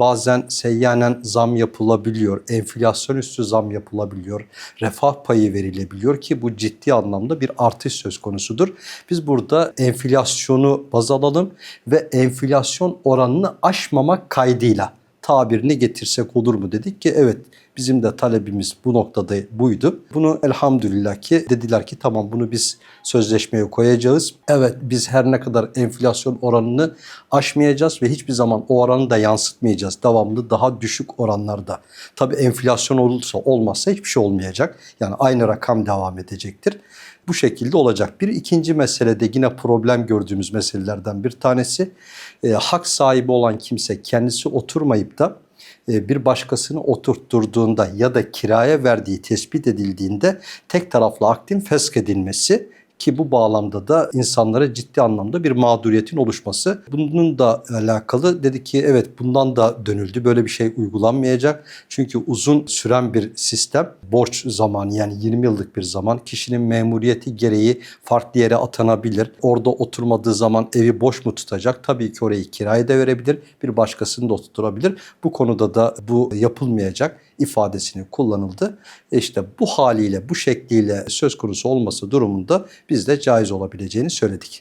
Bazen seyyanen zam yapılabiliyor, enflasyon üstü zam yapılabiliyor, refah payı verilebiliyor ki bu ciddi anlamda bir artış söz konusudur. Biz burada enflasyonu baz alalım ve enflasyon oranını aşmamak kaydıyla tabirini getirsek olur mu dedik ki evet bizim de talebimiz bu noktada buydu. Bunu elhamdülillah ki dediler ki tamam bunu biz sözleşmeye koyacağız. Evet biz her ne kadar enflasyon oranını aşmayacağız ve hiçbir zaman o oranı da yansıtmayacağız. Devamlı daha düşük oranlarda. Tabii enflasyon olursa olmazsa hiçbir şey olmayacak. Yani aynı rakam devam edecektir. Bu şekilde olacak. Bir ikinci mesele de yine problem gördüğümüz meselelerden bir tanesi. E, hak sahibi olan kimse kendisi oturmayıp da e, bir başkasını oturtturduğunda ya da kiraya verdiği tespit edildiğinde tek taraflı akdin fesk edilmesi ki bu bağlamda da insanlara ciddi anlamda bir mağduriyetin oluşması. Bunun da alakalı dedi ki evet bundan da dönüldü. Böyle bir şey uygulanmayacak. Çünkü uzun süren bir sistem. Borç zamanı yani 20 yıllık bir zaman. Kişinin memuriyeti gereği farklı yere atanabilir. Orada oturmadığı zaman evi boş mu tutacak? Tabii ki orayı kiraya da verebilir. Bir başkasını da oturtturabilir. Bu konuda da bu yapılmayacak ifadesini kullanıldı. E İşte bu haliyle, bu şekliyle söz konusu olması durumunda biz de caiz olabileceğini söyledik.